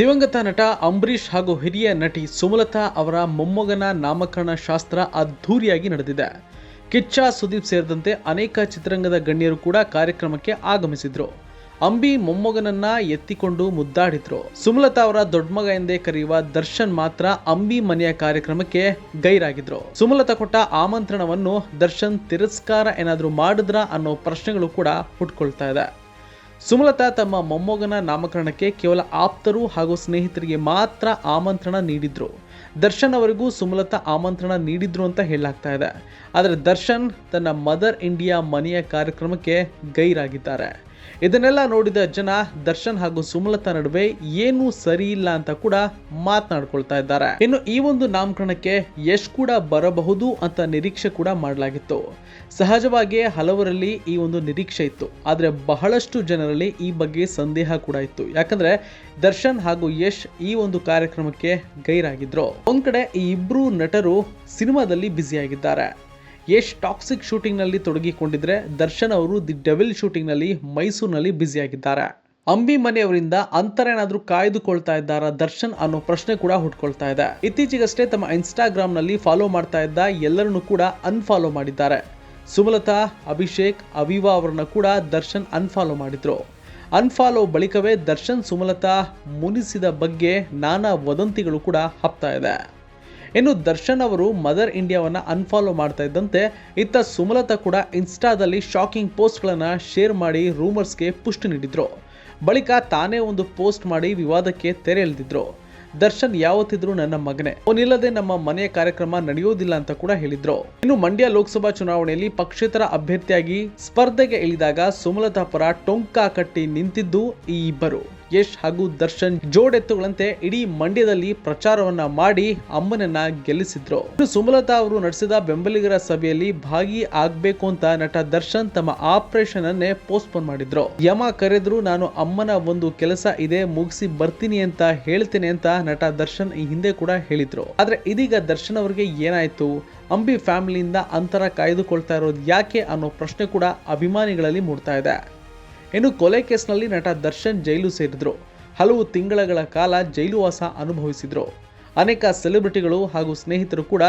ದಿವಂಗತ ನಟ ಅಂಬರೀಷ್ ಹಾಗೂ ಹಿರಿಯ ನಟಿ ಸುಮಲತಾ ಅವರ ಮೊಮ್ಮಗನ ನಾಮಕರಣ ಶಾಸ್ತ್ರ ಅದ್ಧೂರಿಯಾಗಿ ನಡೆದಿದೆ. ಕಿಚ್ಚ ಸುದೀಪ್ ಸೇರಿದಂತೆ ಅನೇಕ ಚಿತ್ರರಂಗದ ಗಣ್ಯರು ಕೂಡ ಕಾರ್ಯಕ್ರಮಕ್ಕೆ ಆಗಮಿಸಿದ್ರು. ಅಂಬಿ ಮೊಮ್ಮಗನನ್ನ ಎತ್ತಿಕೊಂಡು ಮುದ್ದಾಡಿದ್ರು. ಸುಮಲತಾ ಅವರ ದೊಡ್ಡಮಗ ಎಂದೇ ಕರೆಯುವ ದರ್ಶನ್ ಮಾತ್ರ ಅಂಬಿ ಮನೆಯ ಕಾರ್ಯಕ್ರಮಕ್ಕೆ ಗೈರಾಗಿದ್ರು. ಸುಮಲತಾ ಕೊಟ್ಟ ಆಮಂತ್ರಣವನ್ನು ದರ್ಶನ್ ತಿರಸ್ಕಾರ ಏನಾದರೂ ಮಾಡಿದ್ರ ಅನ್ನೋ ಪ್ರಶ್ನೆಗಳು ಕೂಡ ಹುಟ್ಕೊಳ್ತಾ ಇದೆ. ಸುಮಲತಾ ತಮ್ಮ ಮೊಮ್ಮಗನ ನಾಮಕರಣಕ್ಕೆ ಕೇವಲ ಆಪ್ತರು ಹಾಗೂ ಸ್ನೇಹಿತರಿಗೆ ಮಾತ್ರ ಆಮಂತ್ರಣ ನೀಡಿದ್ರು. ದರ್ಶನ್ ಅವರಿಗೂ ಸುಮಲತಾ ಆಮಂತ್ರಣ ನೀಡಿದ್ರು ಅಂತ ಹೇಳಲಾಗ್ತಾ ಇದೆ. ಆದರೆ ದರ್ಶನ್ ತನ್ನ ಮದರ್ ಇಂಡಿಯಾ ಮನೆಯ ಕಾರ್ಯಕ್ರಮಕ್ಕೆ ಗೈರಾಗಿದ್ದಾರೆ. ಇದನ್ನೆಲ್ಲ ನೋಡಿದ ಜನ ದರ್ಶನ್ ಹಾಗೂ ಸುಮಲತಾ ನಡುವೆ ಏನು ಸರಿ ಇಲ್ಲ ಅಂತ ಕೂಡ ಮಾತನಾಡ್ಕೊಳ್ತಾ ಇದ್ದಾರೆ. ಇನ್ನು ಈ ಒಂದು ನಾಮಕರಣಕ್ಕೆ ಯಶ್ ಕೂಡ ಬರಬಹುದು ಅಂತ ನಿರೀಕ್ಷೆ ಕೂಡ ಮಾಡಲಾಗಿತ್ತು. ಸಹಜವಾಗಿ ಹಲವರಲ್ಲಿ ಈ ಒಂದು ನಿರೀಕ್ಷೆ ಇತ್ತು. ಆದರೆ ಬಹಳಷ್ಟು ಜನರಲ್ಲಿ ಈ ಬಗ್ಗೆ ಸಂದೇಹ ಕೂಡ ಇತ್ತು. ಯಾಕಂದ್ರೆ ದರ್ಶನ್ ಹಾಗೂ ಯಶ್ ಈ ಒಂದು ಕಾರ್ಯಕ್ರಮಕ್ಕೆ ಗೈರಾಗಿದ್ರು. ಒಂದ್ ಕಡೆ ಈ ಇಬ್ರು ನಟರು ಸಿನಿಮಾದಲ್ಲಿ ಬ್ಯುಸಿಯಾಗಿದ್ದಾರೆ. ಯಶ್ ಟಾಕ್ಸಿಕ್ ಶೂಟಿಂಗ್ನಲ್ಲಿ ತೊಡಗಿಕೊಂಡಿದ್ರೆ ದರ್ಶನ್ ಅವರು ದಿ ಡೆವಿಲ್ ಶೂಟಿಂಗ್ನಲ್ಲಿ ಮೈಸೂರಿನಲ್ಲಿ ಬ್ಯುಸಿಯಾಗಿದ್ದಾರೆ ಅಂಬಿ ಮನೆಯವರಿಂದ ಅಂತರ ಏನಾದ್ರೂ ಕಾಯ್ದುಕೊಳ್ತಾ ಇದ್ದಾರಾ ದರ್ಶನ್ ಅನ್ನೋ ಪ್ರಶ್ನೆ ಕೂಡ ಹುಟ್ಕೊಳ್ತಾ ಇದೆ. ಇತ್ತೀಚೆಗಷ್ಟೇ ತಮ್ಮ ಇನ್ಸ್ಟಾಗ್ರಾಮ್ನಲ್ಲಿ ಫಾಲೋ ಮಾಡ್ತಾ ಇದ್ದ ಎಲ್ಲರನ್ನು ಕೂಡ ಅನ್ಫಾಲೋ ಮಾಡಿದ್ದಾರೆ. ಸುಮಲತಾ, ಅಭಿಷೇಕ್, ಅವಿವಾ ಅವರನ್ನ ಕೂಡ ದರ್ಶನ್ ಅನ್ಫಾಲೋ ಮಾಡಿದ್ರು. ಅನ್ಫಾಲೋ ಬಳಿಕವೇ ದರ್ಶನ್, ಸುಮಲತಾ ಮುನಿಸಿದ ಬಗ್ಗೆ ನಾನಾ ವದಂತಿಗಳು ಕೂಡ ಹಬ್ತಾ ಇದೆ. ಇನ್ನು ದರ್ಶನ್ ಅವರು ಮದರ್ ಇಂಡಿಯಾವನ್ನ ಅನ್ಫಾಲೋ ಮಾಡ್ತಾ ಇದ್ದಂತೆ, ಇತ್ತ ಸುಮಲತಾ ಕೂಡ ಇನ್ಸ್ಟಾದಲ್ಲಿ ಶಾಕಿಂಗ್ ಪೋಸ್ಟ್ಗಳನ್ನು ಶೇರ್ ಮಾಡಿ ರೂಮರ್ಸ್ಗೆ ಪುಷ್ಟಿ ನೀಡಿದ್ರು. ಬಳಿಕ ತಾನೇ ಒಂದು ಪೋಸ್ಟ್ ಮಾಡಿ ವಿವಾದಕ್ಕೆ ತೆರೆ ಎಳೆದಿದ್ರು ದರ್ಶನ್ ಯಾವತ್ತಿದ್ರು ನನ್ನ ಮಗನೇ. ಅವನಿಲ್ಲದೆ ನಮ್ಮ ಮನೆಯ ಕಾರ್ಯಕ್ರಮ ನಡೆಯೋದಿಲ್ಲ ಅಂತ ಕೂಡ ಹೇಳಿದ್ರು. ಇನ್ನು ಮಂಡ್ಯ ಲೋಕಸಭಾ ಚುನಾವಣೆಯಲ್ಲಿ ಪಕ್ಷೇತರ ಅಭ್ಯರ್ಥಿಯಾಗಿ ಸ್ಪರ್ಧೆಗೆ ಇಳಿದಾಗ ಸುಮಲತಾ ಪರ ಟೊಂಕ ಕಟ್ಟಿ ನಿಂತಿದ್ದು ಈ ಇಬ್ಬರು. ಯಶ್ ಹಾಗೂ ದರ್ಶನ್ ಜೋಡೆತ್ತುಗಳಂತೆ ಇಡೀ ಮಂಡ್ಯದಲ್ಲಿ ಪ್ರಚಾರವನ್ನ ಮಾಡಿ ಅಮ್ಮನನ್ನ ಗೆಲ್ಲಿಸಿದ್ರು. ಸುಮಲತಾ ಅವರು ನಡೆಸಿದ ಬೆಂಬಲಿಗರ ಸಭೆಯಲ್ಲಿ ಭಾಗಿ ಆಗ್ಬೇಕು ಅಂತ ನಟ ದರ್ಶನ್ ತಮ್ಮ ಆಪರೇಷನ್ ಅನ್ನೇ ಪೋಸ್ಟ್ಪೋನ್ ಮಾಡಿದ್ರು. ಯಮ ಕರೆದ್ರು, ನಾನು ಅಮ್ಮನ ಒಂದು ಕೆಲಸ ಇದೆ, ಮುಗಿಸಿ ಬರ್ತೀನಿ ಅಂತ ಹೇಳ್ತೇನೆ ಅಂತ ನಟ ದರ್ಶನ್ ಈ ಹಿಂದೆ ಕೂಡ ಹೇಳಿದ್ರು. ಆದ್ರೆ ಇದೀಗ ದರ್ಶನ್ ಅವರಿಗೆ ಏನಾಯ್ತು? ಅಂಬಿ ಫ್ಯಾಮಿಲಿಯಿಂದ ಅಂತರ ಕಾಯ್ದುಕೊಳ್ತಾ ಇರೋದು ಯಾಕೆ ಅನ್ನೋ ಪ್ರಶ್ನೆ ಕೂಡ ಅಭಿಮಾನಿಗಳಲ್ಲಿ ಮೂಡ್ತಾ ಇದೆ. ಇನ್ನು ಕೊಲೆ ಕೇಸ್ನಲ್ಲಿ ನಟ ದರ್ಶನ್ ಜೈಲು ಸೇರಿದ್ರು. ಹಲವು ತಿಂಗಳ ಕಾಲ ಜೈಲುವಾಸ ಅನುಭವಿಸಿದ್ರು. ಅನೇಕ ಸೆಲೆಬ್ರಿಟಿಗಳು ಹಾಗೂ ಸ್ನೇಹಿತರು ಕೂಡ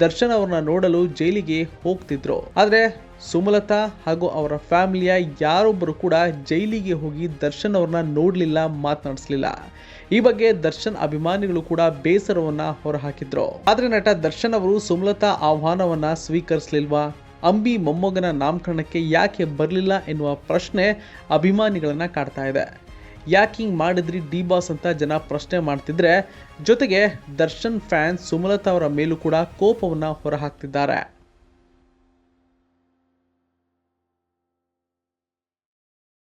ದರ್ಶನ್ ಅವರನ್ನ ನೋಡಲು ಜೈಲಿಗೆ ಹೋಗ್ತಿದ್ರು. ಆದರೆ ಸುಮಲತಾ ಹಾಗೂ ಅವರ ಫ್ಯಾಮಿಲಿಯ ಯಾರೊಬ್ಬರು ಕೂಡ ಜೈಲಿಗೆ ಹೋಗಿ ದರ್ಶನ್ ಅವ್ರನ್ನ ನೋಡಲಿಲ್ಲ, ಮಾತನಾಡಿಸ್ಲಿಲ್ಲ. ಈ ಬಗ್ಗೆ ದರ್ಶನ್ ಅಭಿಮಾನಿಗಳು ಕೂಡ ಬೇಸರವನ್ನ ಹೊರಹಾಕಿದ್ರು. ಆದರೆ ನಟ ದರ್ಶನ್ ಅವರು ಸುಮಲತಾ ಆಹ್ವಾನವನ್ನ ಸ್ವೀಕರಿಸಲಿಲ್ವಾ? ಅಂಬಿ ಮೊಮ್ಮಗನ ನಾಮಕರಣಕ್ಕೆ ಯಾಕೆ ಬರಲಿಲ್ಲ ಎನ್ನುವ ಪ್ರಶ್ನೆ ಅಭಿಮಾನಿಗಳನ್ನು ಕಾಡ್ತಾ ಇದೆ. ಯಾಕೆ ಹಿಂಗೆ ಮಾಡಿದ್ರಿ ಡಿ ಬಾಸ್ ಅಂತ ಜನ ಪ್ರಶ್ನೆ ಮಾಡ್ತಿದ್ರೆ, ಜೊತೆಗೆ ದರ್ಶನ್ ಫ್ಯಾನ್ಸ್ ಸುಮಲತಾ ಅವರ ಮೇಲೂ ಕೂಡ ಕೋಪವನ್ನು ಹೊರಹಾಕ್ತಿದ್ದಾರೆ.